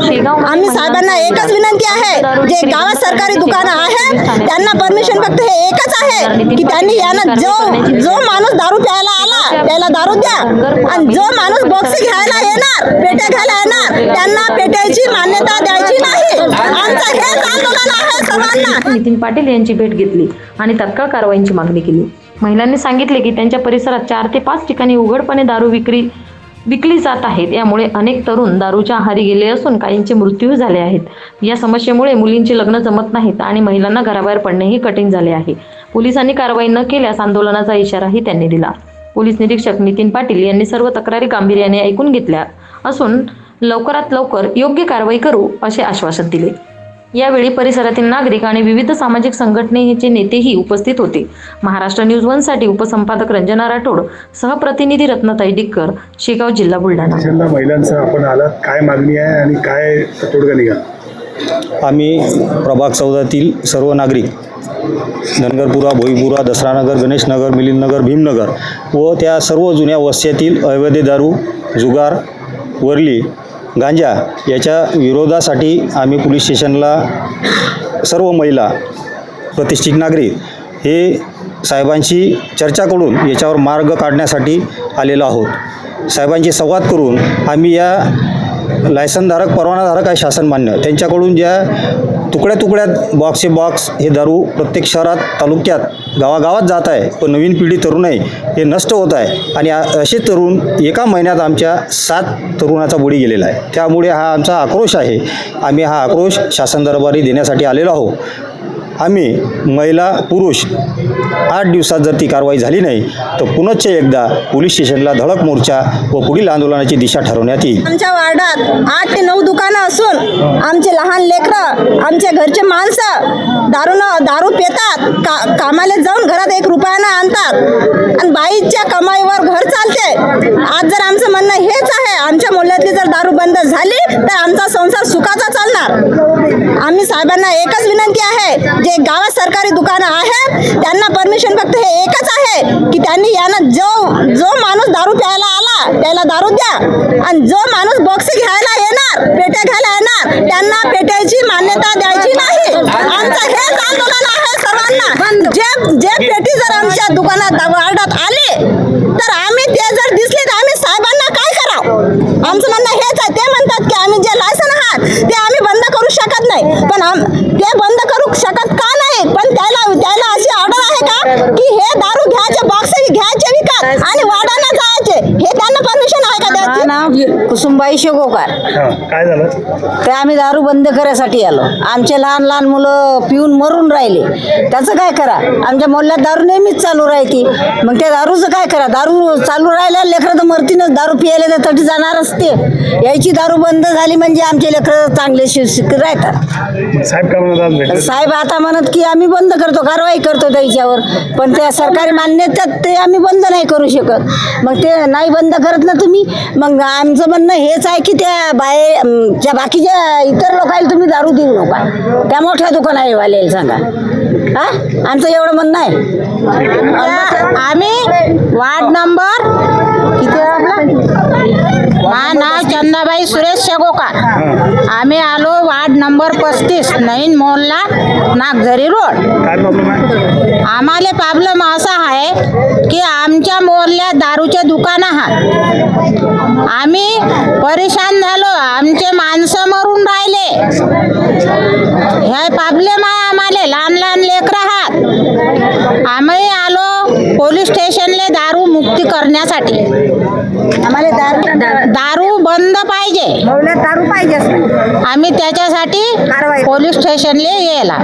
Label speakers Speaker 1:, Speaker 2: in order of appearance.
Speaker 1: आम्ही साहेबांना एकच विनंती आहे जे गावात सरकारी दुकानं आहे त्यांना परमिशन फक्त हे एकच आहे की त्यांनी यांना जो जो माणूस दारू प्यायला आला त्याला दारू द्या. आणि जो माणूस बॉक्स घ्यायला येणार पेट्या घ्यायला येणार त्यांना पेट्याची मान्यता द्यायची नाही. आमचं हेच आंदोलन आहे सर्वांना.
Speaker 2: नितीन पाटील यांची भेट घेतली आणि तत्काळ कारवाईची मागणी केली. महिलांनी सांगितले की त्यांच्या परिसरात चार ते पाच ठिकाणी उघडपणे दारू विक्री विकली जात आहेत. यामुळे अनेक तरुण दारूच्या आहारी गेले असून काहींचे मृत्यू झाले आहेत. या समस्येमुळे मुलींची लग्न जमत नाहीत आणि महिलांना घराबाहेर पडणेही कठीण झाले आहे. पोलिसांनी कारवाई न केल्यास आंदोलनाचा इशाराही त्यांनी दिला. पोलीस निरीक्षक नितीन पाटील यांनी सर्व तक्रारी गांभीर्याने ऐकून घेतल्या असून लवकरात लवकर योग्य कारवाई करू असे आश्वासन दिले. यावेळी परिसरातील नागरिक आणि विविध सामाजिक संघटनेचे नेतेही उपस्थित होते. महाराष्ट्र न्यूज वनसाठी उपसंपादक रंजना राठोड सहप्रतिनिधी रत्नताई डिक्कर शेगाव जिल्हा बुलढाणा.
Speaker 3: महिलांचं आपण आलात? काय मागणी आहे आणि काय तोडगा निघाल?
Speaker 4: आम्ही प्रभाग चौदातील सर्व नागरिक धनगरपुरा भोईपुरा दसरानगर गणेशनगर मिलिंदनगर भीमनगर व त्या सर्व जुन्या वस्त्यातील अवैध दारू जुगार वरली गांजा याच्या विरोधासाठी आम्ही पोलीस स्टेशनला सर्व महिला प्रतिष्ठित नागरिक हे साहेबांशी चर्चा करून याच्यावर मार्ग काढण्यासाठी आलेलो आहोत. साहेबांशी संवाद करून आम्ही या लायसनधारक परवानाधारक आहे शासनमान्य. त्यांच्याकडून ज्या तुकड्या तुकड्यात बॉक्सचे बॉक्स हे दारू प्रत्येक शहरात तालुक्यात गावागावात जात आहे. पण नवीन पिढी तरुण आहे. हे नष्ट होत आहे. आणि असे तरुण एका महिन्यात आमच्या सात तरुणाचा बुडी गेलेला आहे. त्यामुळे हा आमचा आक्रोश आहे. आम्ही हा आक्रोश शासन दरबारी देण्यासाठी आलेलो आहोत. आम्ही महिला पुरुष आठ दिवसात जर ती कारवाई झाली नाही तर पुनश्च एकदा पोलीस स्टेशनला धडक मोर्चा व पुढील आंदोलनाची दिशा ठरवण्यात येईल.
Speaker 1: आमच्या वार्डात आठ ते नऊ दुकानं असून आमचे लहान लेकरं आमच्या घरचे माणसं दारूनं दारू पेतात का कामाला जाऊन घरात एक रुपयानं आणतात. आणि बाईच्या कमाईवर घर चालते. आज जर आमचं म्हणणं हेच आहे आमच्या मोहल्ल्यातली जर दारू बंद झाली तर आमचा संसार सुखाचा चालणार. आम्ही साहेबांना एकच विनंती आहे जे गावात सरकारी दुकानं आहे त्यांना परमिशन फक्त हे एकच आहे की त्यांनी यांना जो जो माणूस दारू प्यायला आला त्याला दारू द्या. आणि जो माणूस बॉक्स घ्यायला येणार पेट्या घ्यायला येणार त्यांना पेट्याची मान्यता द्यायची नाही. आमचं हेच आंदोलन आहे सर्वांना. जे जे पेटी जर आमच्या दुकानात वार्डात आले तर आम्ही ते जर दिसले तर आम्ही साहेबांना काय करावं आमचं म्हणणं हेच आहे ते म्हणतात की आम्ही जे लायसन आहात ते आम्ही बंद करू शकत नाही पण आम ते बंद करू शकत का नाही द्यायला अशी ऑर्डर आहे का? की हे दारू घ्यायचे बॉक्स घ्यायचे विकत आणि वाडाना जायचे. हे त्यांना परमिशन
Speaker 5: नाव कुसुमबाई शेगोकार.
Speaker 3: हां काय झालं?
Speaker 5: ते आम्ही दारू बंद करायसाठी आलो. आमचे लहान लहान मुलं पिऊन मरून राहिले. त्याचं काय करा? आमच्या मोहल्ल्यात दारू नेहमीच चालू राहते. मग त्या दारूचं काय करा? दारू चालू राहिल्या लेकरं तर मरतीनच दारू पियायला तर तटी जाणारच ते. यायची दारू बंद झाली म्हणजे आमचे लेकरं चांगले शिक्षित राहतात.
Speaker 3: साहेब काय म्हणत आज भेटले
Speaker 5: साहेब आता म्हणत की आम्ही बंद करतो कारवाई करतो त्याच्यावर. पण त्या सरकारी मान्यतेत ते आम्ही बंद नाही करू शकत. मग ते नाही बंद करत ना तुम्ही मग आमचं म्हणणं हेच आहे की त्या बाहे ज्या बाकीच्या इतर लोकांना तुम्ही दारू देऊ नका. त्या मोठ्या दुकानावाल्याला सांगा. हा? आमचं एवढं म्हणणं आहे. आम्ही वार्ड नंबर किती माझं नाव चंदाबाई सुरेश शेगोकार. आम्ही आलो वार्ड नंबर पस्तीस नवीन मोहल्ला नागझरी रोड.
Speaker 3: काय प्रॉब्लेम आहे?
Speaker 5: आम्हाला प्रॉब्लेम असा आहे की आमच्या मोहल्ल्यात दारूचे दुकान आहात. आम्ही परेशान झालो. आमचे माणसं मरून राहिले. हे प्रॉब्लेम आहे आम्हाला लहान लहान लेकरं आहात आम्ही आलो पोलीस स्टेशनले दारू मुक्ती करण्यासाठी.
Speaker 1: आम्हाला दारू
Speaker 5: दारू बंद पाहिजे.
Speaker 1: दारू पाहिजेच नाही.
Speaker 5: आम्ही त्याच्यासाठी
Speaker 1: कारवाई.
Speaker 5: पोलीस स्टेशनले यायला.